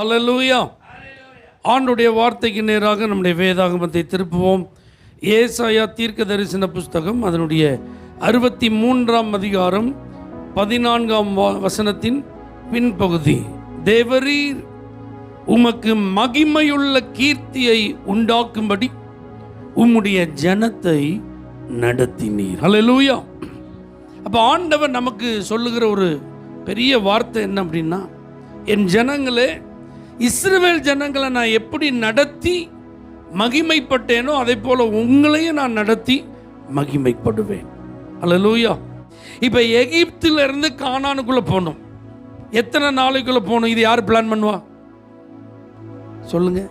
Hallelujah ஆண்டுடைய வார்த்தைக்கு நேராக நம்முடைய வேதாகமத்தை திருப்புவோம். ஏசாயா தீர்க்க தரிசன புஸ்தகம் அதனுடைய அறுபத்தி மூன்றாம் அதிகாரம் பதினான்காம் வசனத்தின் பின்பகுதி. தேவரீர் உமக்கு மகிமையுள்ள கீர்த்தியை உண்டாக்கும்படி உம்முடைய ஜனத்தை நடத்தினீர். ஹலலூயா அப்போ ஆண்டவர் நமக்கு சொல்லுகிற ஒரு பெரிய வார்த்தை என்ன அப்படின்னா என் ஜனங்களே இஸ்ரவேல் ஜனங்களை நான் எப்படி நடத்தி மகிமைப்பட்டேனோ அதே போல உங்களையும் நான் நடத்தி மகிமைப்படுவேன். ஹalleluya. இப்போ எகிப்தில இருந்து கானானுக்குள்ள போகணும். எத்தனை நாளைக்குள்ள போகணும்? இது யார் பிளான் பண்ணுவா? சொல்லுங்க.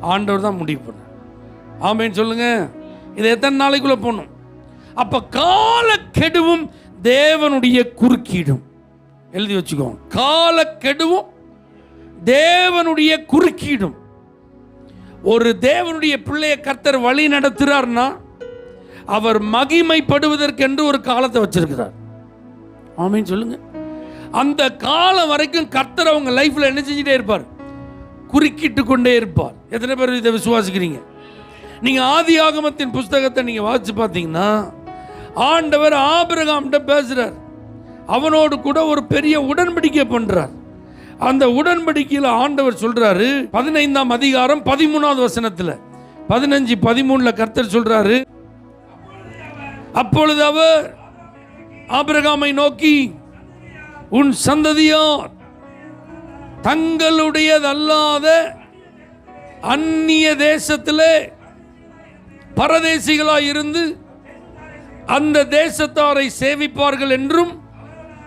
ஆண்டவர் தான் முடிவு பண்ண ஆமேன்னு சொல்லுங்க. இது எத்தனை நாளைக்குள்ள போகணும்? அப்ப காலக்கெடுவும் தேவனுடைய குறுக்கீடும். எழுதி வச்சுக்கோங்க. காலக்கெடுவும் தேவனுடைய குறுக்கீடும். ஒரு தேவனுடைய பிள்ளைய கர்த்தர் வழி நடத்துகிறார்னா அவர் மகிமைப்படுவதற்கென்று ஒரு காலத்தை வச்சிருக்கிறார். ஆமின்னு சொல்லுங்க. அந்த காலம் வரைக்கும் கர்த்தர் அவங்க லைஃப்ல என்ன செஞ்சுட்டே இருப்பார்? குறுக்கிட்டு கொண்டே இருப்பார். எத்தனை பேர் இதை விசுவாசிக்கிறீங்க? நீங்க ஆதி ஆகமத்தின் புஸ்தகத்தை நீங்க வாசிச்சு பார்த்தீங்கன்னா ஆண்டவர் ஆபிரகாம்கிட்ட பேசுறார். அவனோடு கூட ஒரு பெரிய உடன்படிக்கை பண்றார். அந்த உடன்படிக்கையில் ஆண்டவர் சொல்றாரு பதினைந்தாம் அதிகாரம் பதிமூணாவது வசனத்துல. பதினஞ்சு பதிமூணுல கர்த்தர் சொல்றாரு அப்பொழுது அவர் ஆபிரகாமை நோக்கி உன் சந்ததியார் தங்களுடையதல்லாத அந்நிய தேசத்திலே பரதேசிகளாய் இருந்து அந்த தேசத்தாரை சேவிப்பார்கள் என்றும்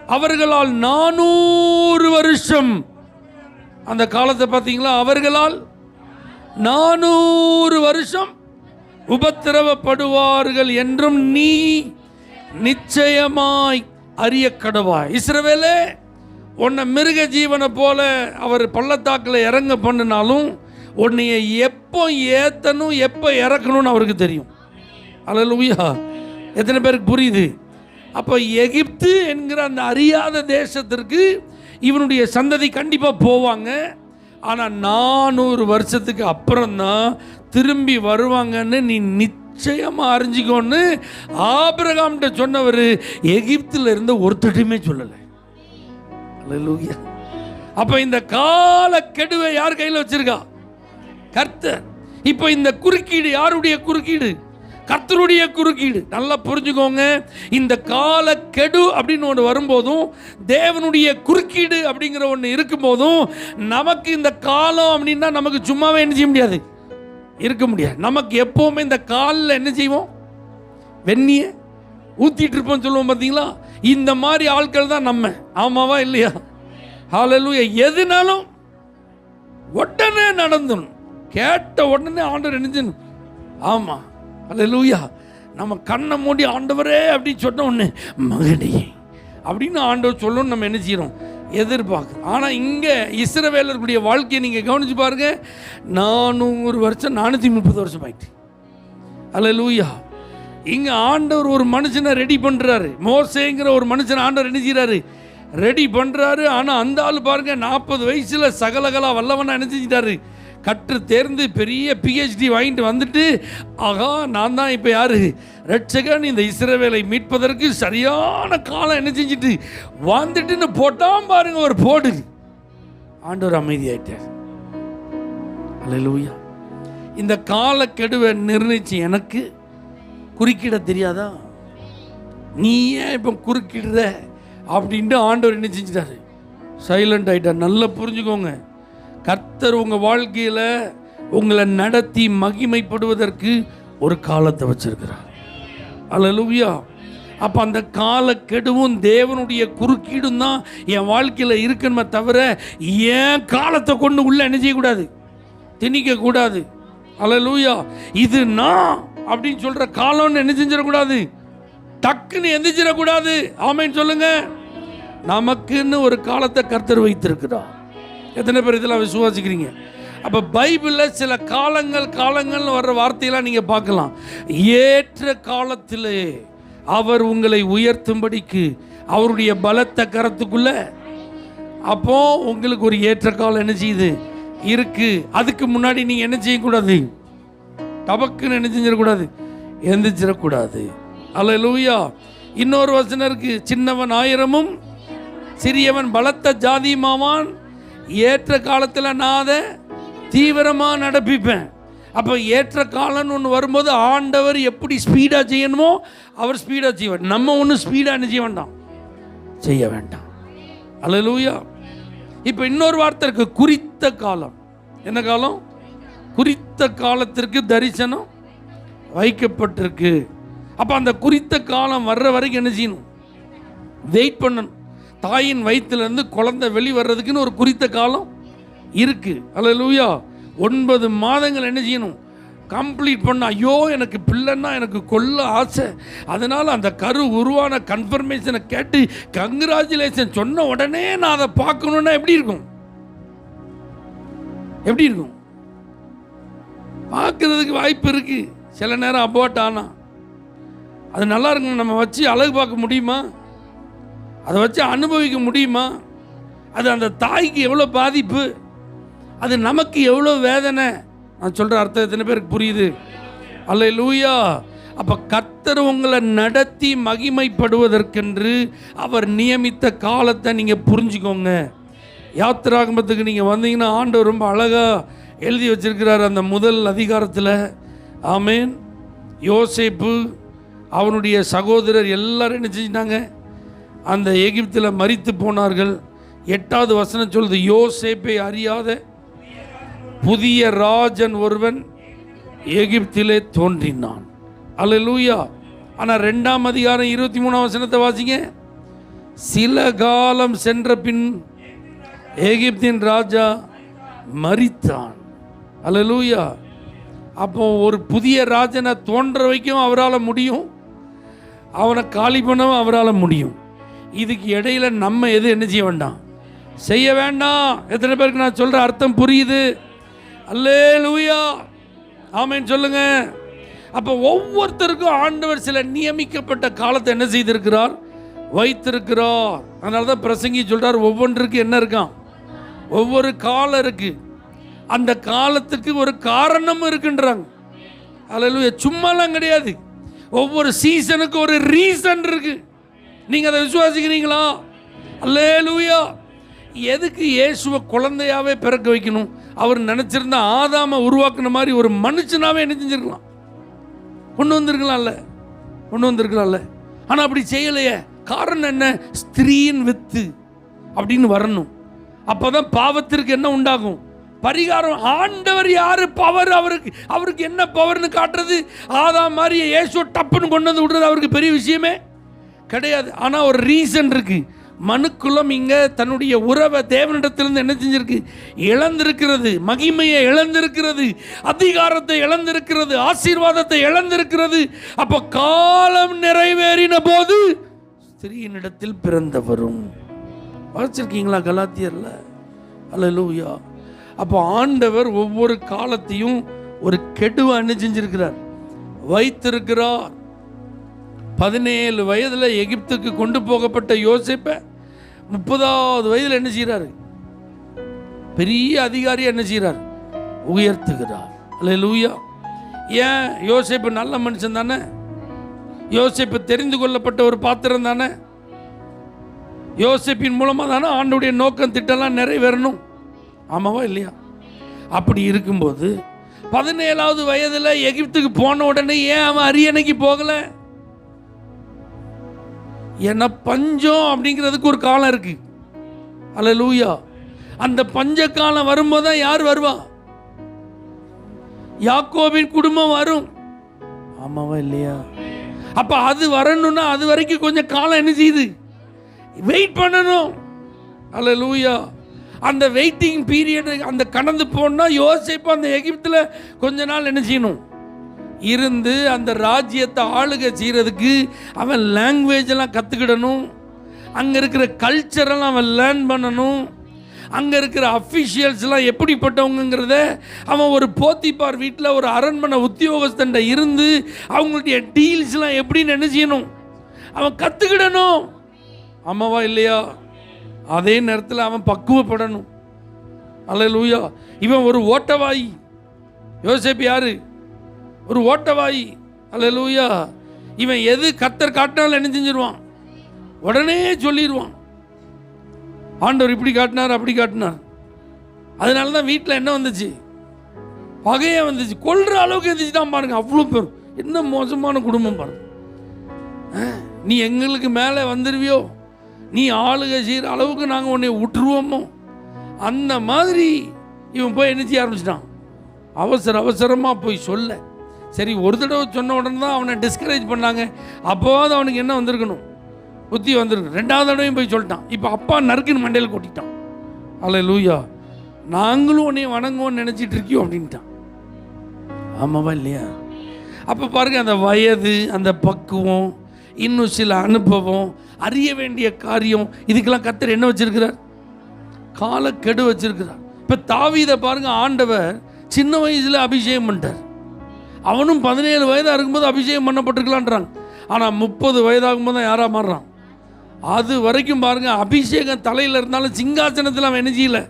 அவர்களால் நானூறு வருஷம். அந்த காலத்தை பார்த்தீங்களா? அவர்களால் நானூறு வருஷம் உபத்திரவப்படுவார்கள் என்றும் நீ நிச்சயமாய் அறிய கடவாய் இஸ்ரவேலே உன்னை மிருக ஜீவனை போல அவர் பள்ளத்தாக்கில் இறங்க பண்ணினாலும் உன்னைய எப்போ ஏத்தணும் எப்போ இறக்கணும்னு அவருக்கு தெரியும். அல்லேலூயா எத்தனை பேருக்கு புரியுது? அப்போ எகிப்து என்கிற அந்த அறியாத தேசத்திற்கு இவனுடைய சந்ததி கண்டிப்பாக போவாங்க. ஆனால் நானூறு வருஷத்துக்கு அப்புறம்தான் திரும்பி வருவாங்கன்னு நீ நிச்சயமாக அறிஞ்சிக்கோன்னு ஆபிரகாம்கிட்ட சொன்னவர் எகிப்தில் இருந்த ஒருத்தட்டையுமே சொல்லலை. அப்போ இந்த கால கெடுவை யார் கையில் வச்சிருக்கா? கர்த்தர். இப்போ இந்த குறுக்கீடு யாருடைய குறுக்கீடு? கர்த்தருடைய குறுக்கீடு. நல்லா புரிஞ்சுக்கோங்க. இந்த கால கெடு அப்படின்னு ஒன்று வரும்போதும் தேவனுடைய குறுக்கீடு அப்படிங்கிற ஒன்று இருக்கும்போதும் நமக்கு இந்த காலம் அப்படின்னா நமக்கு சும்மாவே என்ன செய்ய முடியாது? இருக்க முடியாது. நமக்கு எப்போவுமே இந்த காலில் என்ன செய்வோம்? வெந்நிய ஊற்றிட்டு இருப்போம் சொல்லுவோம் பார்த்தீங்களா இந்த மாதிரி ஆட்கள் தான் நம்ம. ஆமாவா இல்லையா? ஹalleluya எதுனாலும் உடனே நடந்துடும் கேட்ட உடனே ஆண்டர் ஆண்டவர் ஆமாம் ஆமா லூயா நம்ம கண்ணை மூடி ஆண்டவரே அப்படின்னு சொன்ன ஒன்று மகனே அப்படின்னு ஆண்டவர் சொல்லணும் நம்ம என்ன செய்கிறோம் எதிர்பார்க்குறோம் ஆனால் இங்கே இஸ்ரவேலருடைய வாழ்க்கையை நீங்கள் கவனிச்சு பாருங்க. நானூறு வருஷம் நானூற்றி முப்பது வருஷம் ஆயிட்டு. அல்லேலூயா இங்கே ஆண்டவர் ஒரு மனுஷனை ரெடி பண்ணுறாரு மோசேங்கிற ஒரு மனுஷனை ஆண்டவர் என்ன செய்கிறாரு ரெடி பண்ணுறாரு ஆனால் அந்த ஆள் பாருங்க நாற்பது வயசில் சகலகலா வல்லவனாக என்ன கற்று தேர்ந்து பெரிய பிஹெச்டி வாங்கிட்டு வந்துட்டு ஆகா நான் தான் இப்போ யாரு? ரட்சகன் இந்த இஸ்ரவேலை மீட்பதற்கு சரியான காலம் என்ன செஞ்சுட்டு? வந்துட்டுன்னு போட்டான் பாருங்க ஒரு போடு. ஆண்டவர் அமைதியாயிட்டார். அல்லேலூயா இந்த காலக்கெடுவை நிர்ணயிச்சு எனக்கு குறுக்கிட தெரியாதா? நீ ஏன் இப்போ குறுக்கிடுற? அப்படின்ட்டு ஆண்டவர் என்ன செஞ்சிட்டாரு. சைலண்ட் ஆயிட்டார். நல்லா புரிஞ்சுக்கோங்க. கர்த்தர் உங்கள் வாழ்க்கையில் உங்களை நடத்தி மகிமைப்படுவதற்கு ஒரு காலத்தை வச்சிருக்கிறார். அலலுவியா அப்போ அந்த காலக்கெடுவும் தேவனுடைய குறுக்கீடும் தான் என் வாழ்க்கையில் இருக்கணுமே தவிர ஏன் காலத்தை கொண்டு உள்ள என்ன செய்யக்கூடாது? திணிக்க கூடாது. அல்லேலூயா இது நான் அப்படின்னு சொல்ற காலம்னு என்ன செஞ்சிடக்கூடாது? டக்குன்னு எந்திரிச்சிடக்கூடாது. ஆமைன்னு சொல்லுங்க. நமக்குன்னு ஒரு காலத்தை கர்த்தர் வைத்திருக்கிறார். எத்தனை பேர் இதெல்லாம் விசுவாசிக்கிறீங்க? அப்போ பைபிளில் சில காலங்கள் காலங்கள்னு வர்ற வார்த்தையெல்லாம் நீங்கள் பார்க்கலாம். ஏற்ற காலத்திலே அவர் உங்களை உயர்த்தும்படிக்கு அவருடைய பலத்த கரத்துக்குள்ள அப்போ உங்களுக்கு ஒரு ஏற்ற காலம் என்ன செய்யுது? இருக்கு. அதுக்கு முன்னாடி நீங்கள் என்ன செய்யக்கூடாது? டபக்குன்னு என்ன செஞ்சிடக்கூடாது? எந்திரிச்சிடக்கூடாது. அல்ல லூயா இன்னொரு வசனம் இருக்கு. சின்னவன் ஆயிரமும் சிறியவன் பலத்த ஜாதியுமாவான் ஏற்ற காலத்தில் நான் அதை தீவிரமாக நடப்பிப்பேன். அப்போ ஏற்ற காலம்னு ஒன்று வரும்போது ஆண்டவர் எப்படி ஸ்பீடாக செய்யணுமோ அவர் ஸ்பீடாக செய்வார். நம்ம ஒன்றும் ஸ்பீடாக என்ன செய்ய வேண்டாம் செய்ய வேண்டாம். அல்லேலூயா இப்போ இன்னொரு வார்த்தை இருக்கு குறித்த காலம். என்ன காலம்? குறித்த காலத்திற்கு தரிசனம் வைக்கப்பட்டிருக்கு. அப்போ அந்த குறித்த காலம் வர்ற வரைக்கும் என்ன செய்யணும்? வெயிட் பண்ணணும். தாயின் வயிற்றுலேருந்து குழந்தை வெளி வர்றதுக்குன்னு ஒரு குறித்த காலம் இருக்குது அல்ல லூயா ஒன்பது மாதங்கள் என்ன செய்யணும்? கம்ப்ளீட் பண்ண ஐயோ எனக்கு பிள்ளைன்னா எனக்கு கொல்ல ஆசை. அதனால் அந்த கரு உருவான கன்ஃபர்மேஷனை கேட்டு கங்க்ராச்சுலேஷன் சொன்ன உடனே நான் அதை பார்க்கணுன்னா எப்படி இருக்கும்? எப்படி இருக்கும்? பார்க்கறதுக்கு வாய்ப்பு இருக்குது சில நேரம் அபார்ட் ஆனால் அது நல்லா இருக்கும் நம்ம வச்சு அழகு பார்க்க முடியுமா? அதை வச்சு அனுபவிக்க முடியுமா? அது அந்த தாய்க்கு எவ்வளோ பாதிப்பு? அது நமக்கு எவ்வளோ வேதனை? நான் சொல்கிற அர்த்தம் எத்தனை பேருக்கு புரியுது? அல்ல லூயா அப்போ கத்தர் உங்களை நடத்தி மகிமைப்படுவதற்கென்று அவர் நியமித்த காலத்தை நீங்கள் புரிஞ்சுக்கோங்க. யாத்திராகமத்துக்கு நீங்கள் வந்தீங்கன்னா ஆண்டவர் ரொம்ப அழகாக எழுதி வச்சிருக்கிறார் அந்த முதல் அதிகாரத்தில். ஆமேன். யோசேப்பு அவனுடைய சகோதரர் எல்லாரும் என்ன செஞ்சிட்டாங்க? அந்த எகிப்தில் மரித்து போனார்கள். எட்டாவது வசனம் சொல்லுது யோசேப்பை அறியாத புதிய ராஜன் ஒருவன் எகிப்திலே தோன்றினான். அல்ல லூயா ஆனால் ரெண்டாம் அதிகாரம் இருபத்தி மூணாம் வசனத்தை வாசிங்க. சில காலம் சென்ற பின் எகிப்தின் ராஜா மரித்தான். அல்லேலூயா. அப்போ ஒரு புதிய ராஜனை தோன்ற வைக்கவும் அவரால் முடியும். அவனை காலி பண்ணவும் அவரால் முடியும். இதுக்கு இடையில நம்ம எது என்ன செய்ய வேண்டாம்? செய்ய வேண்டாம். எத்தனை பேருக்கு நான் சொல்ற அர்த்தம் புரியுது? அல்லே லூயா ஆமேன்னு சொல்லுங்க. அப்போ ஒவ்வொருத்தருக்கும் ஆண்டவர் சில நியமிக்கப்பட்ட காலத்தை என்ன செய்திருக்கிறார்? வைத்திருக்கிறார். அதனால தான் பிரசங்கி சொல்கிறார் ஒவ்வொன்றுக்கு என்ன இருக்கான் ஒவ்வொரு காலம் இருக்கு. அந்த காலத்துக்கு ஒரு காரணம் இருக்குன்றாங்க. அதில் சும்மாலாம் கிடையாது. ஒவ்வொரு சீசனுக்கு ஒரு ரீசன் இருக்குது நீங்க அதை விசுவாசிக்கிறீங்களா? அல்லே லூயா எதுக்கு இயேசுவை குழந்தையாவே பிறக்க வைக்கணும்? அவர் நினச்சிருந்தா ஆதாம உருவாக்குன மாதிரி ஒரு மனுஷனாவே என்ன செஞ்சிருக்கலாம்? கொண்டு வந்திருக்கலாம்ல? கொண்டு வந்திருக்கலாம்ல? ஆனால் அப்படி செய்யலையே. காரணம் என்ன? ஸ்திரீயின் வித்து அப்படின்னு வரணும். அப்பதான் பாவத்திற்கு என்ன உண்டாகும்? பரிகாரம் ஆண்டவர் யாரு? பவர் அவருக்கு. அவருக்கு என்ன பவர்னு காட்டுறது? ஆதாம் மாதிரி ஏசோ டப்புன்னு கொண்டு வந்து விடுறது அவருக்கு பெரிய விஷயமே? கிடையாது. ஆனால் ஒரு ரீசன் இருக்கு. மனுக்குலம் இங்கே தன்னுடைய உறவை தேவனிடத்திலிருந்து என்ன செஞ்சிருக்கு? இழந்திருக்கிறது. மகிமையை இழந்திருக்கிறது. அதிகாரத்தை இழந்திருக்கிறது. ஆசீர்வாதத்தை இழந்திருக்கிறது. அப்போ காலம் நிறைவேறின போது ஸ்திரீனிடத்தில் பிறந்தவரும். வாசிச்சிருக்கீங்களா அல்ல லூயா அப்போ ஆண்டவர் ஒவ்வொரு காலத்தையும் ஒரு கெடுவை என்ன செஞ்சிருக்கிறார்? வைத்திருக்கிறார். பதினேழு வயதில் எகிப்துக்கு கொண்டு போகப்பட்ட யோசிப்பை முப்பதாவது வயதில் என்ன செய்கிறாரு பெரிய அதிகாரி என்ன செய்கிறார் உயர்த்துகிறார். அல்ல லூயா ஏன்? யோசிப்பு நல்ல மனுஷன் தானே? யோசிப்பு தெரிந்து கொள்ளப்பட்ட ஒரு பாத்திரம் தானே? யோசிப்பின் மூலமாக தானே ஆண்டுடைய நோக்கம் திட்டம்லாம் நிறைவேறணும்? ஆமாவா இல்லையா? அப்படி இருக்கும்போது பதினேழாவது வயதில் எகிப்துக்கு போன உடனே ஏன் அவன் அரியணைக்கு போகலை? ஏன்னா பஞ்சம் அப்படிங்கிறதுக்கு ஒரு காலம் இருக்கு. அல்ல லூயா அந்த பஞ்ச காலம் வரும்போது தான் யார் வருவா? யாக்கோவின் குடும்பம் வரும். ஆமாவா இல்லையா? அப்ப அது வரணும்னா அது வரைக்கும் கொஞ்சம் காலம் என்ன செய்யுது? வெயிட் பண்ணணும். அல்ல லூயா அந்த வெயிட்டிங் பீரியட் அந்த கடந்து போனா யோசிப்போம் அந்த எகிப்தில் கொஞ்ச நாள் என்ன செய்யணும்? இருந்து அந்த ராஜ்யத்தை ஆளுக செய்கிறதுக்கு அவன் லாங்குவேஜ் எல்லாம் கற்றுக்கிடணும் அங்கே இருக்கிற கல்ச்சரெல்லாம் அவன் லேர்ன் பண்ணணும். அங்கே இருக்கிற அஃபிஷியல்ஸ்லாம் எப்படிப்பட்டவங்கிறத அவன் ஒரு போத்திப்பார் வீட்டில் ஒரு அரண்மனை உத்தியோகஸ்தன்ட இருந்து அவங்களுடைய டீல்ஸ்லாம் எப்படின்னு என்ன செய்யணும்? அவன் கற்றுக்கிடணும் ஆமாவா இல்லையா? அதே நேரத்தில் அவன் பக்குவப்படணும். அல்ல லூயா இவன் ஒரு ஓட்டவாயி யோசிப்பு யாரு? ஒரு ஓட்டவாயி. அல்லேலூயா. இவன் எது கத்தர் காட்டினாலும் என்ன செஞ்சிருவான் உடனே சொல்லிடுவான் ஆண்டவர் இப்படி காட்டினார் அப்படி காட்டினார். அதனால தான் வீட்டில் என்ன வந்துச்சு? பகையே வந்துச்சு. கொல்ற அளவுக்கு இருந்துச்சு தான் பாருங்க அவ்வளோ பேர். என்ன மோசமான குடும்பம் பாருங்க. ஆ, நீ எங்களுக்கு மேலே வந்துருவியோ? நீ ஆளுக செய்கிற அளவுக்கு நாங்கள் உன்னை விட்டுருவோமோ அந்த மாதிரி இவன் போய் என்ன செய்ய ஆரம்பிச்சிட்டான். அவசர அவசரமாக போய் சொல்ல. சரி ஒரு தடவை சொன்ன உடனே தான் அவனை டிஸ்கரேஜ் பண்ணாங்க. அப்போவாது அவனுக்கு என்ன வந்திருக்கணும்? புத்தி வந்திருக்கணும். ரெண்டாவது தடவையும் போய் சொல்லிட்டான். இப்போ அப்பா நறுக்குன்னு மண்டையில் கொட்டிட்டான். அல்ல லூயா நாங்களும் உன்னை வணங்குவோம்னு நினச்சிட்டு இருக்கியோ அப்படின்ட்டான். ஆமாவா இல்லையா? அப்போ பாருங்க அந்த வயது அந்த பக்குவம் இன்னும் சில அனுபவம் அறிய வேண்டிய காரியம் இதுக்கெல்லாம் கத்தர் என்ன வச்சிருக்கிறார்? காலக்கெடு வச்சிருக்கிறார். இப்போ தாவீதை பாருங்க ஆண்டவர் சின்ன வயசுல அபிஷேகம் பண்ணிட்டார். அவனும் பதினேழு வயதாக இருக்கும்போது அபிஷேகம் பண்ணப்பட்டிருக்கலான்றாங்க. ஆனால் முப்பது வயதாகும்போது தான் யாராக மாறுறான்? அது வரைக்கும் பாருங்கள் அபிஷேகம் தலையில் இருந்தாலும் சிங்காசனத்தில் அவன் என்ன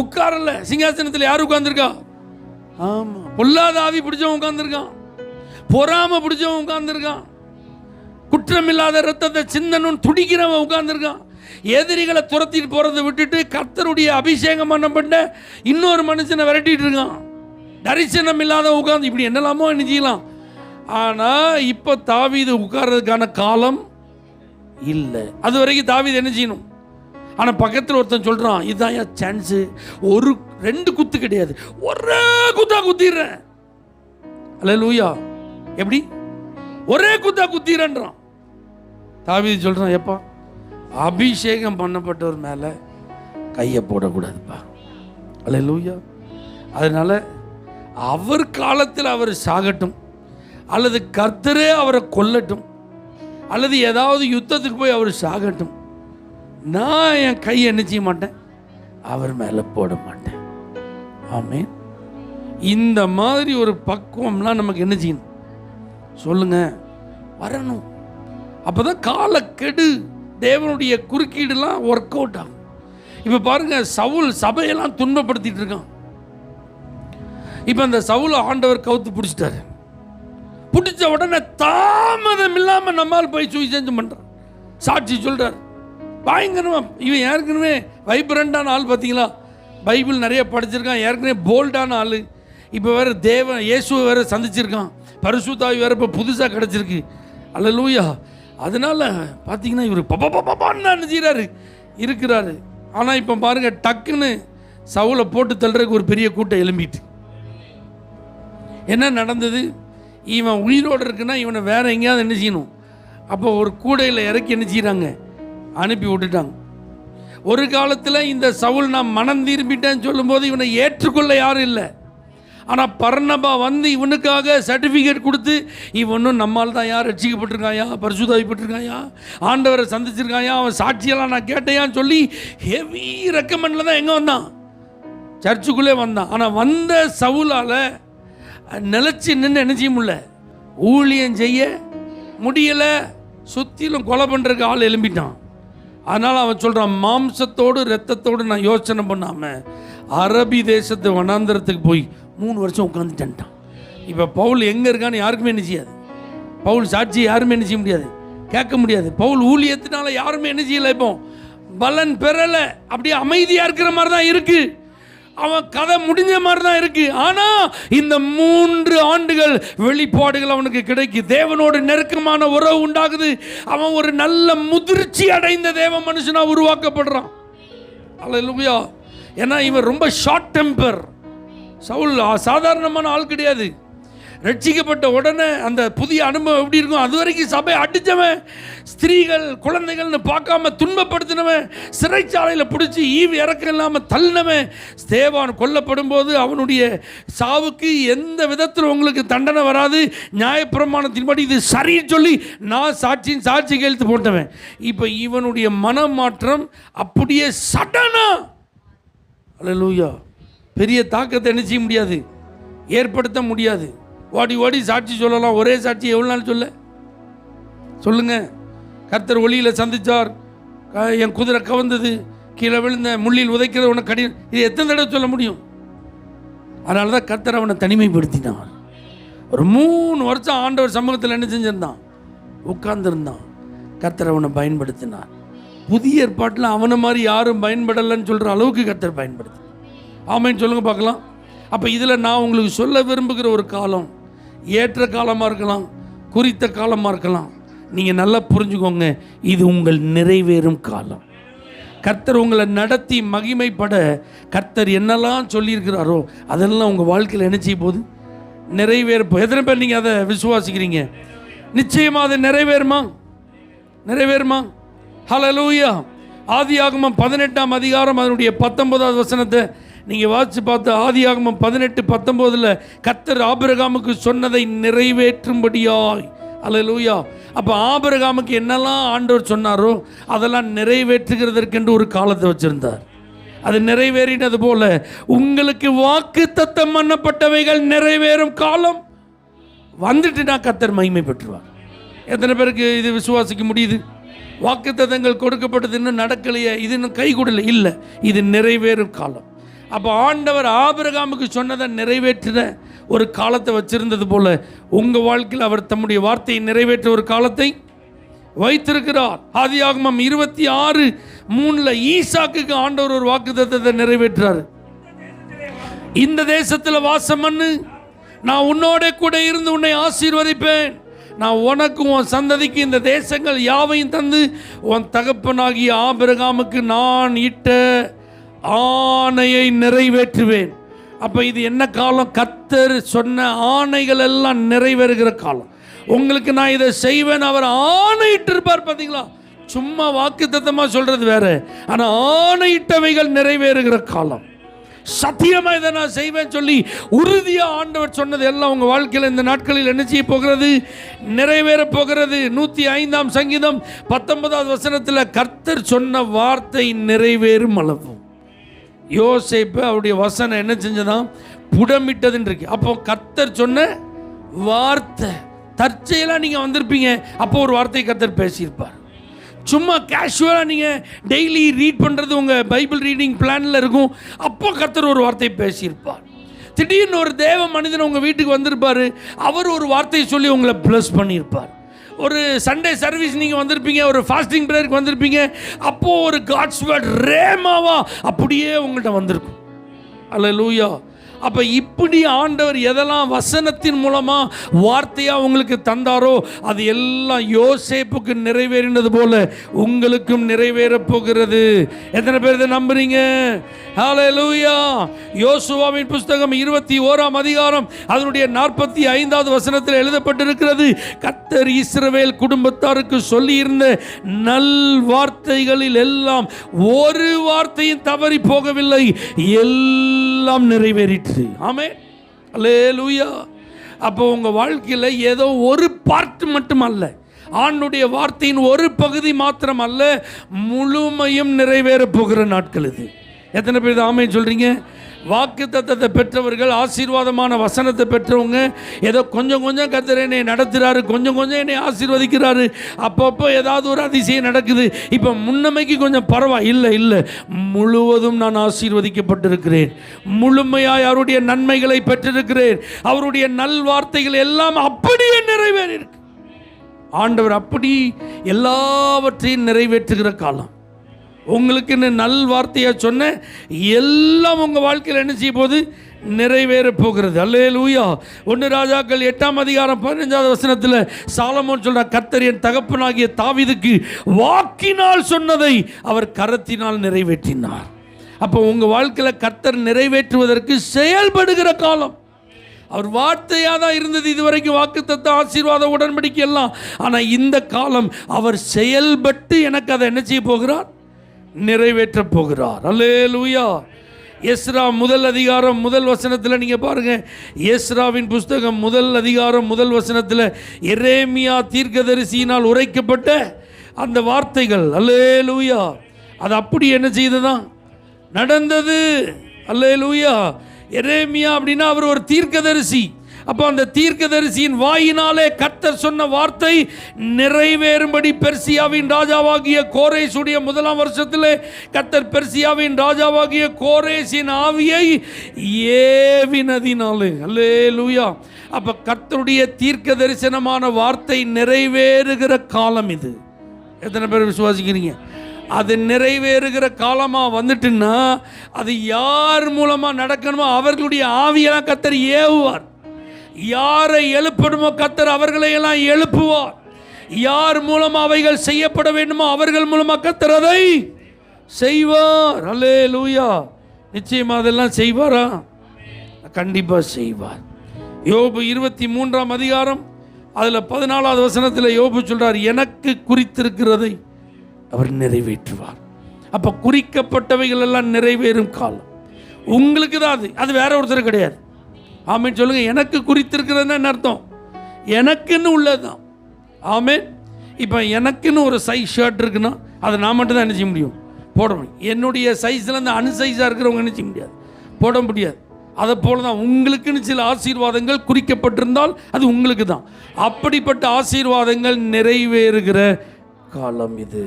உட்காரல சிங்காசனத்தில் யார் உட்காந்துருக்கா ஆமாம் பொல்லாத ஆவி பிடிச்சவன் உட்காந்துருக்கான் பொறாம பிடிச்சவன் உட்காந்துருக்கான் குற்றமில்லாத ரத்தத்தை சிந்தனும் துடிக்கிறவன் உட்காந்துருக்கான் எதிரிகளை துரத்திட்டு போறதை விட்டுட்டு கர்த்தருடைய அபிஷேகம் பண்ணப்பட்ட இன்னொரு மனுஷனை விரட்டிட்டு இருக்கான். தரிசனம் இல்லாத உட்கார்ந்து இப்படி என்னலாமோ என்ன செய்யலாம்? இப்போ தாவிது தாவீது உட்கார்றதுக்கான காலம் இல்லை. அது வரைக்கும் தாவீது என்ன செய்யணும்? ஆனால் பக்கத்தில் ஒருத்தன் சொல்கிறான் இதுதான் என் சான்ஸு ஒரு ரெண்டு குத்து கிடையாது. ஒரே குத்தா குத்திடுறேன். அல்ல லூயா எப்படி? ஒரே குத்தா குத்திடுறேன்றான். தாவீது சொல்கிறான் எப்பா அபிஷேகம் பண்ணப்பட்டவர் மேலே கையை போடக்கூடாதுப்பா. அல்ல லூயா அதனால அவர் காலத்தில் அவர் சாகட்டும். அல்லது கர்த்தரே அவரை கொல்லட்டும். அல்லது ஏதாவது யுத்தத்துக்கு போய் அவர் சாகட்டும். நான் என் கையை என்ன செய்ய மாட்டேன்? அவர் மேலே போட மாட்டேன். ஆமென். இந்த மாதிரி ஒரு பக்குவம்லாம் நமக்கு என்ன செய்யணும்? சொல்லுங்க. வரணும். அப்போதான் காலக்கெடு தேவனுடைய குறுக்கீடுலாம் ஒர்க் அவுட் ஆகும். இப்போ பாருங்க சவுல் சபையெல்லாம் துன்பப்படுத்திட்டு இருக்கான். இப்போ அந்த சவுல ஆண்டவர் கவுத்து பிடிச்சிட்டாரு. பிடிச்ச உடனே தாமதம் இல்லாமல் நம்மால் போய் சுவிசேஷம் பண்ணுறான் சாட்சி சொல்கிறார் பயங்கரமா இவன் ஏற்கனவே வைப்ரண்டான ஆள் பார்த்தீங்களா பைபிள் நிறைய படிச்சிருக்கான் ஏற்கனவே போல்டான ஆள். இப்போ வேற தேவன் இயேசுவை வேறு சந்திச்சிருக்கான். பரிசுத்தாவி வேற இப்போ புதுசாக கிடச்சிருக்கு. அல்ல லூயா அதனால பார்த்தீங்கன்னா இவர் பப்பா பப்பான்னு செய்கிறாரு இருக்கிறாரு. ஆனால் இப்போ பாருங்கள் டக்குன்னு சவுளை போட்டு தள்ளுறதுக்கு ஒரு பெரிய கூட்டம் எழும்பிட்டு. என்ன நடந்தது? இவன் உயிரோடு இருக்குன்னா இவனை வேற எங்கேயாவது என்ன செய்யணும்? அப்போ ஒரு கூடையில் இறக்கி என்ன செய்கிறாங்க அனுப்பி விட்டுட்டாங்க. ஒரு காலத்தில் இந்த சவுல் நான் மனம் திரும்பிட்டேன்னு சொல்லும்போது இவனை ஏற்றுக்கொள்ள யாரும் இல்லை. ஆனால் பர்ணபா வந்து இவனுக்காக சர்டிஃபிகேட் கொடுத்து இவனும் நம்மால் தான் யார் ரட்சிக்கப்பட்டிருக்காயா பரிசுதாவிப்பட்டிருக்காயா ஆண்டவரை சந்திச்சிருக்காயா அவன் சாட்சியெல்லாம் நான் கேட்டையான்னு சொல்லி ஹெவி ரெக்கமெண்டில் தான் எங்கே வந்தான்? சர்ச்சுக்குள்ளே வந்தான். ஆனால் வந்த சவுலால் நிலச்சி நின்று என்ன செய்ய முடியல. ஊழியம் செய்ய முடியலை. சுற்றிலும் கொலை பண்ணுறதுக்கு ஆள் எழும்பிட்டான். அதனால் அவன் சொல்கிறான் மாம்சத்தோடு ரத்தத்தோடு நான் யோசனை பண்ணாமல் அரபி தேசத்து வனாந்திரத்துக்கு போய் மூணு வருஷம் உட்காந்துட்டான் இப்போ பவுல் எங்கே இருக்கான்னு யாருக்குமே என்ன செய்யாது. பவுல் சாட்சி யாருமே என்ன செய்ய முடியாது. கேட்க முடியாது. பவுல் ஊழியத்தினால யாருமே என்ன செய்யலை இப்போ. பலன் பெறலை. அப்படியே அமைதியாக இருக்கிற மாதிரி தான் இருக்குது அவன் கதை முடிஞ்ச மாதிரி தான் இருக்கு. ஆனா இந்த மூன்று ஆண்டுகள் வெளிப்பாடுகள் அவனுக்கு கிடைக்கு. தேவனோடு நெருக்கமான உறவு உண்டாகுது. அவன் ஒரு நல்ல முதிர்ச்சி அடைந்த தேவ மனுஷனா உருவாக்கப்படுறான். அல்லேலூயா ஏன்னா இவன் ரொம்ப ஷார்ட் டெம்பர் சவுல் சாதாரணமான ஆள் கிடையாது. ரட்சிக்கப்பட்ட உடனே அந்த புதிய அனுபவம் எப்படி இருக்கும்? அது வரைக்கும் சபை அடித்தவன் ஸ்திரீகள் குழந்தைகள்னு பார்க்காம துன்பப்படுத்தினவன் சிறைச்சாலையில் பிடிச்சி ஈவு இறக்கம் இல்லாமல் தள்ளினவன் ஸ்தேவான் கொல்லப்படும் போது அவனுடைய சாவுக்கு எந்த விதத்தில் உங்களுக்கு தண்டனை வராது. நியாயப்பிரமாணத்தின்படி இது சரின்னு சொல்லி நான் சாட்சியின் சாட்சி கையெழுத்து போட்டவன். இப்போ இவனுடைய மனமாற்றம் அப்படியே சடனா. அல்லேலூயா. பெரிய தாக்கத்தை என்ன செய்ய முடியாது? ஏற்படுத்த முடியாது. ஓடி ஓடி சாட்சி சொல்லலாம். ஒரே சாட்சி எவ்வளோ நாள் சொல்ல? சொல்லுங்க. கர்த்தர் ஒளியில் சந்திச்சார். என் குதிரை கவர்ந்தது கீழே விழுந்த முள்ளில் உதைக்கிறது உனக்கு கடினம். இது எத்தனை தடவை சொல்ல முடியும்? அதனால தான் கர்த்தர் அவனை தனிமைப்படுத்தினான் ஒரு மூணு வருஷம் ஆண்டவர் சமூகத்தில் என்ன செஞ்சிருந்தான்? உட்கார்ந்துருந்தான். கர்த்தர் அவனை பயன்படுத்தினான் புதிய ஏற்பாட்டில் அவனை மாதிரி யாரும் பயன்படலைன்னு சொல்கிற அளவுக்கு கர்த்தர் பயன்படுத்தி ஆமைன்னு சொல்லுங்க பார்க்கலாம். அப்போ இதில் நான் உங்களுக்கு சொல்ல விரும்புகிற ஒரு காலம். ஏற்ற காலமாக இருக்கலாம் குறித்த காலமாக இருக்கலாம். நீங்கள் நல்லா புரிஞ்சுக்கோங்க இது உங்கள் நிறைவேறும் காலம். கர்த்தர் உங்களை நடத்தி மகிமைப்பட கர்த்தர் என்னெல்லாம் சொல்லியிருக்கிறாரோ அதெல்லாம் உங்கள் வாழ்க்கையில் என்ன செய்ய போகுது? நிறைவேறப்போ எத்தனை பேர் நீங்கள் அதை விசுவாசிக்கிறீங்க? நிச்சயமாக அது நிறைவேறுமா? நிறைவேறுமா? ஹலலூயா ஆதி ஆகமம் பதினெட்டாம் அதிகாரம் அதனுடைய பத்தொன்பதாவது வசனத்தை நீங்கள் வாசித்து பார்த்து ஆகமம் பதினெட்டு பத்தொம்போதில் கத்தர் ஆபிரகாமுக்கு சொன்னதை நிறைவேற்றும்படியாய். அலலூயா அப்போ ஆபிரகாமுக்கு என்னெல்லாம் ஆண்டவர் சொன்னாரோ அதெல்லாம் நிறைவேற்றுகிறதற்கென்று ஒரு காலத்தை வச்சுருந்தார். அது நிறைவேறினது போல உங்களுக்கு வாக்கு தத்தம் பண்ணப்பட்டவைகள் நிறைவேறும் காலம். வந்துட்டுனா நான் கத்தர் மகிமை பெற்றுவார். எத்தனை பேருக்கு இது விசுவாசிக்க முடியுது? வாக்குத்தத்தங்கள் கொடுக்கப்பட்டது இன்னும் நடக்கலையே இது இன்னும் கை இல்லை இது நிறைவேறும் காலம். அப்போ ஆண்டவர் ஆபிரகாமுக்கு சொன்னதை நிறைவேற்றின ஒரு காலத்தை வச்சிருந்தது போல உங்கள் வாழ்க்கையில் அவர் தம்முடைய வார்த்தையை நிறைவேற்ற ஒரு காலத்தை வைத்திருக்கிறார். ஆதியாகமம் இருபத்தி ஆறு மூணில் ஈசாக்குக்கு ஆண்டவர் ஒரு வாக்குத்தத்தத்தை நிறைவேற்றார். இந்த தேசத்தில் வாசம் பண்ணு. நான் உன்னோட கூட இருந்து உன்னை ஆசீர்வதிப்பேன். நான் உனக்கு உன் சந்ததிக்கு இந்த தேசங்கள் யாவையும் தந்து உன் தகப்பனாகிய ஆபிரகாமுக்கு நான் இட்ட ஆணையை நிறைவேற்றுவேன். அப்போ இது என்ன காலம்? கத்தர் சொன்ன ஆணைகள் எல்லாம் நிறைவேறுகிற காலம். உங்களுக்கு நான் இதை செய்வேன் அவர் ஆணையிட்டு இருப்பார் பார்த்தீங்களா சும்மா வாக்கு சொல்கிறது வேற. ஆனால் ஆணையிட்டவைகள் நிறைவேறுகிற காலம். சத்தியமாக இதை நான் செய்வேன் சொல்லி உறுதியாக ஆண்டவர் சொன்னது எல்லாம் உங்கள் வாழ்க்கையில் இந்த நாட்களில் என்ன செய்ய போகிறது? நிறைவேற போகிறது. நூற்றி ஐந்தாம் சங்கீதம் பத்தொன்பதாவது வசனத்தில் கர்த்தர் சொன்ன வார்த்தை நிறைவேறும் அளவும். யோசேப்பு அவருடைய வசனம் என்ன செஞ்சதாம் புடமிட்டதுன்னு இருக்கு அப்போ கத்தர் சொன்ன வார்த்தை தற்செயலாக நீங்கள் வந்திருப்பீங்க. அப்போ ஒரு வார்த்தை கத்தர் பேசியிருப்பார். சும்மா கேஷுவலாக நீங்கள் டெய்லி ரீட் பண்ணுறது உங்கள் பைபிள் ரீடிங் பிளானில் இருக்கும். அப்போ கத்தர் ஒரு வார்த்தை பேசியிருப்பார். திடீர்னு ஒரு தேவ மனிதன் உங்கள் வீட்டுக்கு வந்திருப்பார். அவர் ஒரு வார்த்தையை சொல்லி உங்களை ப்ளஸ் பண்ணியிருப்பார். ஒரு சண்டே சர்வீஸ் நீங்கள் வந்திருப்பீங்க ஒரு ஃபாஸ்டிங் ப்ரேயருக்கு வந்திருப்பீங்க அப்போது ஒரு காட்ஸ் வேர்ட் ரேமாவா அப்படியே உங்கள்கிட்ட வந்திருக்கும். அல்ல லூயா அப்போ இப்படி ஆண்டவர் எதெல்லாம் வசனத்தின் மூலமாக வார்த்தையாக உங்களுக்கு தந்தாரோ அது எல்லாம் யோசேப்புக்கு நிறைவேறினது போல உங்களுக்கும் நிறைவேறப் போகிறது. எத்தனை பேர் இதை நம்புறீங்க? ஹalleluya யோசுவாவின் புஸ்தகம் இருபத்தி ஓராம் அதிகாரம் அதனுடைய நாற்பத்தி ஐந்தாவது வசனத்தில் எழுதப்பட்டிருக்கிறது. கத்தர் இஸ்ரவேல் குடும்பத்தாருக்கு சொல்லியிருந்த நல் வார்த்தைகளில் எல்லாம் ஒரு வார்த்தையும் தவறி போகவில்லை. எல்லாம் நிறைவேறிற்று. ஆமே அல்லேலூயா. அப்போ உங்கள் வாழ்க்கையில் ஏதோ ஒரு பார்ட் மட்டும் அல்ல ஆண்டுடைய வார்த்தையின் ஒரு பகுதி மாத்திரம் அல்ல முழுமையும் நிறைவேற போகிற நாட்கள் இது. எத்தனை பேர் இது சொல்கிறீங்க வாக்கு தத்தத்தை பெற்றவர்கள் ஆசீர்வாதமான வசனத்தை பெற்றவங்க ஏதோ கொஞ்சம் கொஞ்சம் கத்தர் என்னை நடத்துகிறாரு கொஞ்சம் கொஞ்சம் என்னை ஆசீர்வதிக்கிறாரு அப்பப்போ ஏதாவது ஒரு அதிசயம் நடக்குது. இப்போ முன்னமைக்கு கொஞ்சம் பரவாயில்லை. இல்லை இல்லை. முழுவதும் நான் ஆசீர்வதிக்கப்பட்டிருக்கிறேன். முழுமையாய் அவருடைய நன்மைகளை பெற்றிருக்கிறேன். அவருடைய நல் வார்த்தைகள் எல்லாம் அப்படியே நிறைவேறியிருக்கு. ஆண்டவர் அப்படி எல்லாவற்றையும் நிறைவேற்றுகிற காலம். உங்களுக்குன்னு நல் வார்த்தையாக சொன்ன எல்லாம் உங்கள் வாழ்க்கையில் என்ன செய்ய போகுது? நிறைவேற போகிறது. அல்லே லூயா ஒன்று ராஜாக்கள் எட்டாம் அதிகாரம் பதினஞ்சாவது வசனத்தில் சாலமோன் சொல்கிற கத்தர் என் தகப்பனாகிய தாவிதுக்கு வாக்கினால் சொன்னதை அவர் கரத்தினால் நிறைவேற்றினார். அப்போ உங்கள் வாழ்க்கையில் கத்தர் நிறைவேற்றுவதற்கு செயல்படுகிற காலம். அவர் வார்த்தையாக தான் இருந்தது இதுவரைக்கும் வாக்குத்தத்த ஆசீர்வாத உடன்படிக்கை எல்லாம். ஆனால் இந்த காலம் அவர் செயல்பட்டு எனக்கு அதை என்ன செய்ய போகிறார்? நிறைவேற்றப் போகிறார். அல்லே லூயா எஸ்ரா முதல் அதிகாரம் முதல் வசனத்தில் நீங்கள் பாருங்கள் எஸ்ராவின் புஸ்தகம் முதல் அதிகாரம் முதல் வசனத்தில் எரேமியா தீர்க்கதரிசியினால் உரைக்கப்பட்ட அந்த வார்த்தைகள். அல்லே லூயா அது அப்படி என்ன செய்ததான் நடந்தது. அல்லே லூயா எரேமியா அப்படின்னா அவர் ஒரு தீர்க்கதரிசி. அப்போ அந்த தீர்க்கதரிசியின் வாயினாலே கத்தர் சொன்ன வார்த்தை நிறைவேறும்படி பெர்சியாவின் ராஜாவாகிய கோரேசுடைய முதலாம் வருஷத்திலே கத்தர் பெர்சியாவின் ராஜாவாகிய கோரேசின் ஆவியை ஏவினதினாலே. அல்லே லூயா அப்போ கத்தருடைய தீர்க்க தரிசனமான வார்த்தை நிறைவேறுகிற காலம் இது. எத்தனை பேர் விசுவாசிக்கிறீங்க? அது நிறைவேறுகிற காலமாக வந்துட்டுன்னா அது யார் மூலமாக நடக்கணுமோ அவர்களுடைய ஆவியெல்லாம் கத்தர் ஏவுவார். யாரை எழுப்பணுமோ கத்தர் அவர்களையெல்லாம் எழுப்புவார். யார் மூலமாக அவைகள் செய்யப்பட வேண்டுமோ அவர்கள் மூலமாக கத்தர் அதை செய்வார். அல்லே லூயா நிச்சயமா அதெல்லாம் செய்வாரா? கண்டிப்பாக செய்வார். யோபு இருபத்தி மூன்றாம் அதிகாரம் அதில் பதினாலாவது வசனத்தில் யோபு சொல்றார் எனக்கு குறித்திருக்கிறதை அவர் நிறைவேற்றுவார். அப்போ குறிக்கப்பட்டவைகள் எல்லாம் நிறைவேறும் காலம். உங்களுக்கு தான் அது. அது வேற ஒருத்தர் கிடையாது. ஆமேன் சொல்லுங்க. எனக்கு குறித்திருக்கிறதுன்னு என்ன அர்த்தம்? எனக்குன்னு உள்ளதுதான். ஆமேன். இப்போ எனக்குன்னு ஒரு சைஸ் ஷர்ட் இருக்குன்னா அதை நான் மட்டும் தான் என்ன செய்ய முடியும்? போட முடியும் என்னுடைய சைஸில் அந்த அன்சைஸாக இருக்கிறவங்க என்ன செய்ய முடியாது? போட முடியாது. அதை போல தான் உங்களுக்குன்னு சில ஆசீர்வாதங்கள் குறிக்கப்பட்டிருந்தால் அது உங்களுக்கு தான் அப்படிப்பட்ட ஆசீர்வாதங்கள் நிறைவேறுகிற காலம் இது.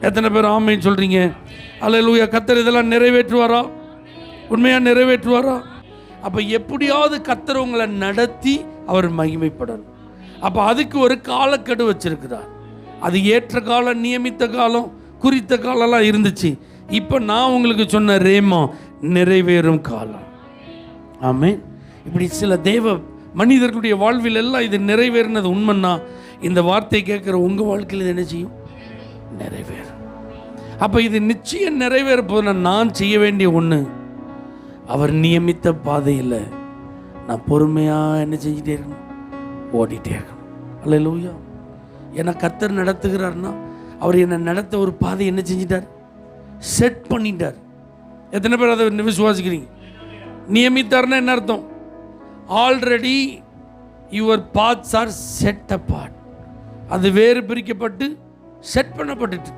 எத்தனை பேர் ஆமைன்னு சொல்கிறீங்க அல்லேலூயா கத்தர் இதெல்லாம் நிறைவேற்றுவாரா? உண்மையாக நிறைவேற்றுவாரா? அப்போ எப்படியாவது கத்தர் உங்களை நடத்தி அவர் மகிமைப்படணும். அப்போ அதுக்கு ஒரு காலக்கெடு வச்சிருக்கிறார். அது ஏற்ற காலம் நியமித்த காலம் குறித்த காலம்லாம் இருந்துச்சு. இப்போ நான் உங்களுக்கு சொன்ன ரேமா நிறைவேறும் காலம். ஆமே இப்படி சில தேவ மனிதர்களுடைய வாழ்வில் எல்லாம் இது நிறைவேறினது உண்மைன்னா இந்த வார்த்தை கேட்குற உங்கள் வாழ்க்கையில் இது என்ன செய்யும்? நிறைவேறும். அப்போ இது நிச்சயம் நிறைவேற போதுன்னா நான் செய்ய வேண்டிய ஒன்று அவர் நியமித்த பாதையில் நான் பொறுமையாக என்ன செஞ்சுட்டே இருக்கணும்? ஓடிட்டே இருக்கணும். அல்ல லூயா என்னை கத்தர் நடத்துகிறார்னா அவர் என்னை நடத்த ஒரு பாதை என்ன செஞ்சிட்டார்? செட் பண்ணிட்டார். எத்தனை பேர் அதை விசுவாசிக்கிறீங்க? நியமித்தார்னா என்ன அர்த்தம்? Already your paths are set but அது வேறு பிரிக்கப்பட்டு செட் பண்ணப்பட்டுட்டு.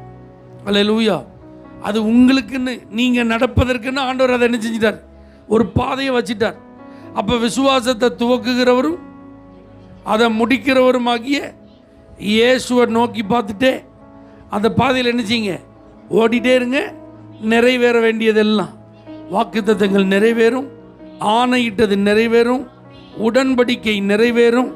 அல்ல லூயா அது உங்களுக்குன்னு நீங்கள் நடப்பதற்குன்னு ஆண்டவர் அதை என்ன செஞ்சிட்டார்? ஒரு பாதையை வச்சிட்டார். அப்போ விசுவாசத்தை துவக்குகிறவரும் அதை முடிக்கிறவருமாகிய இயேசுவை நோக்கி பார்த்துட்டே அந்த பாதையில் நினச்சிங்க ஓடிட்டே இருங்க நிறைவேற வேண்டியதெல்லாம். வாக்குத்தத்தங்கள் நிறைவேறும் ஆணையிட்டது நிறைவேறும் உடன்படிக்கை நிறைவேறும்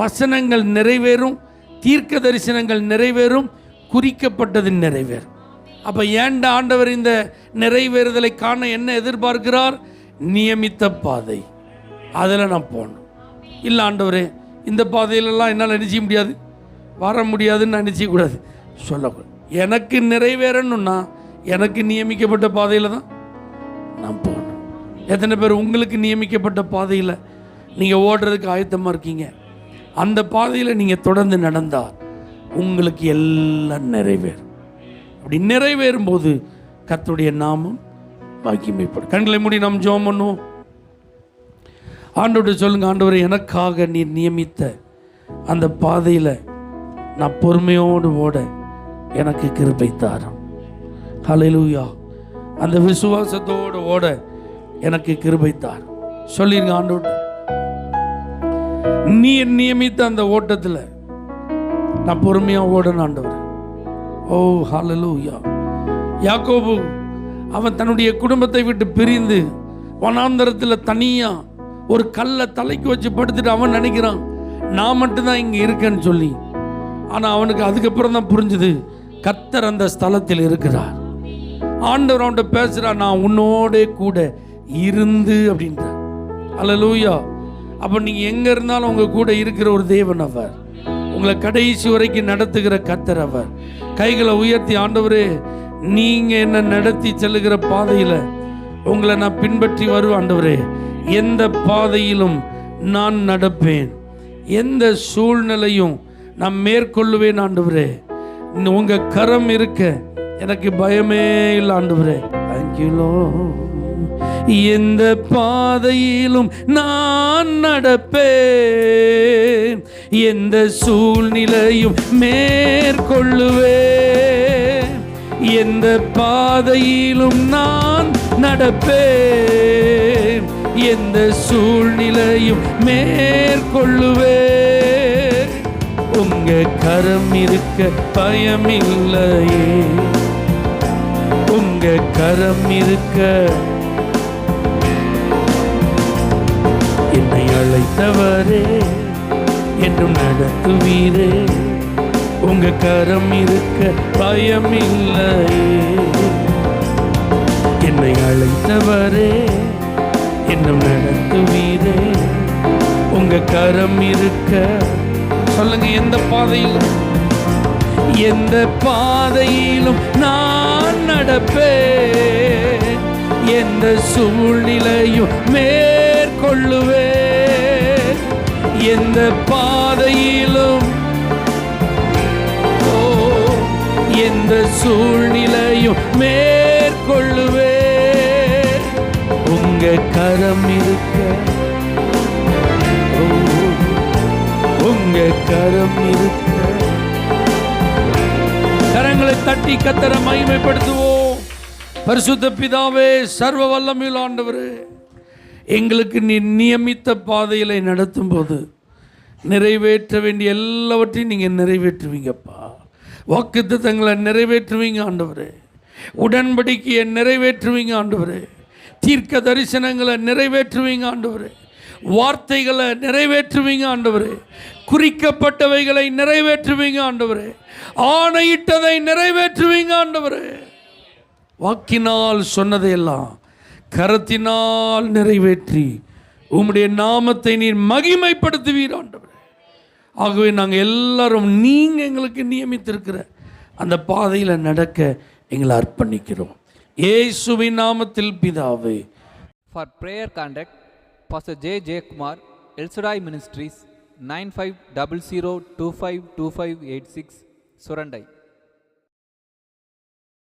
வசனங்கள் நிறைவேறும் தீர்க்க தரிசனங்கள் நிறைவேறும் குறிக்கப்பட்டது நிறைவேறும். அப்போ ஏண்ட ஆண்டவர் இந்த நிறைவேறுதலை காண என்ன எதிர்பார்க்கிறார்? நியமித்த பாதை. அதில் நான் போகணும். இல்லை ஆண்டவரே இந்த பாதையிலலாம் என்னால் நினச்சிக்க முடியாது? வர முடியாதுன்னு நான் சொல்லக்கூடாது. எனக்கு நிறைவேறணும்னா எனக்கு நியமிக்கப்பட்ட பாதையில் தான் நான் போகணும். எத்தனை பேர் உங்களுக்கு நியமிக்கப்பட்ட பாதையில் நீங்கள் ஓடுறதுக்கு ஆயத்தமாக இருக்கீங்க? அந்த பாதையில் நீங்கள் தொடர்ந்து நடந்தால் உங்களுக்கு எல்லாம் நிறைவேறும். அப்படி நிறைவேறும் போது கத்துடைய நாமம் மகிமைப்படும் கண்களை மூடி நாம் ஜோம் பண்ணுவோம். ஆண்டோட சொல்லுங்க ஆண்டவரை எனக்காக நீர் நியமித்த அந்த பாதையில் நான் பொறுமையோடு ஓட எனக்கு கிருபை தாரும். ஹalleluya அந்த விசுவாசத்தோடு ஓட எனக்கு கிருபை தார் சொல்லிருங்க ஆண்டோட நீர் நியமித்த அந்த ஓட்டத்தில் நான் பொறுமையாக ஓடணும் ஆண்டவர். ஓ ஹலலூயா யாக்கோபு அவன் தன்னுடைய குடும்பத்தை விட்டு பிரிந்து வனாந்தரத்தில் தனியாக ஒரு கல்லை தலைக்கு வச்சு படுத்துட்டு அவன் நினைக்கிறான் நான் மட்டும்தான் இங்கே இருக்கேன்னு சொல்லி. ஆனால் அவனுக்கு அதுக்கப்புறம் தான் புரிஞ்சுது கத்தர் அந்த ஸ்தலத்தில் இருக்கிறார். ஆண்டவர் அவன்கிட்ட பேசுகிறான் நான் உன்னோடே கூட இருந்து அப்படின்றார் அல்லலூயா. அப்போ நீங்கள் எங்கே இருந்தாலும் உங்கள் கூட இருக்கிற ஒரு தேவன் அவர். உங்களை கடைசி வரைக்கும் நடத்துகிற கத்தர் அவர். கைகளை உயர்த்தி ஆண்டவரே நீங்கள் என்ன நடத்தி செல்லுகிற பாதையில் உங்களை நான் பின்பற்றி வருவேன் ஆண்டவரே. எந்த பாதையிலும் நான் நடப்பேன். எந்த சூழ்நிலையும் நான் மேற்கொள்ளுவேன் ஆண்டவரே. உங்கள் உங்க கரம் இருக்க எனக்கு பயமே இல்லை ஆண்டவரே. தேங்க்யூலோ எந்த பாதையிலும் நான் நடப்பேன். எந்த சூழ்நிலையும் மேற்கொள்ளுவேன். எந்த பாதையிலும் நான் நடப்பேன். எந்த சூழ்நிலையும் மேற்கொள்ளுவே உங்க கரம் இருக்க பயமில்லையே. உங்க கரம் இருக்க என்னை அழைத்தவரே என்றும் நடத்துவீரே. உங்க கரம் இருக்க பயமில்லையே என்னை அழைத்தவரே என்னும் நடத்துவீரே உங்க கரம் இருக்க. சொல்லுங்க எந்த பாதையிலும் எந்த பாதையிலும் நான் நடப்பேன். எந்த சூழ்நிலையும் மேற்கொள்ளுவேன். எந்த பாதையிலும் எந்த சூழ்நிலையும் மேற்கொள்ளுவே உங்க கரம் இருக்க உங்க கரம் இருக்க. கரங்களை தட்டி கத்தர மகிமைப்படுத்துவோம். பரிசுத்த பிதாவே சர்வ வல்லமையில் ஆண்டவரே எங்களுக்கு நீ நியமித்த பாதையில நடத்தும் போது நிறைவேற்ற வேண்டிய எல்லாவற்றையும் நீங்கள் நிறைவேற்றுவீங்கப்பா. வாக்குத்தத்தங்களை நிறைவேற்றுவீங்க ஆண்டவரே. உடன்படிக்கையை நிறைவேற்றுவீங்க ஆண்டவரே. தீர்க்க தரிசனங்களை நிறைவேற்றுவீங்க ஆண்டவரே. வார்த்தைகளை நிறைவேற்றுவீங்க ஆண்டவரே. குறிக்கப்பட்டவைகளை நிறைவேற்றுவீங்க ஆண்டவரே. ஆணையிட்டதை நிறைவேற்றுவீங்க ஆண்டவரே. வாக்கினால் சொன்னதையெல்லாம் கரத்தினால் நிறைவேற்றி உம்முடைய நாமத்தை நீர் மகிமைப்படுத்துவீர் ஆண்டவர். ஆகவே நாங்கள் எல்லாரும் நீங்கள் எங்களுக்கு நியமித்திருக்கிற அந்த பாதையில் நடக்க எங்களை அர்ப்பணிக்கிறோம். ஏசுவி நாமத்தில் பிதாவே. For prayer contact pastor J Jayakumar Elshaddai ministries nine five double zero two five two five eight six Surandai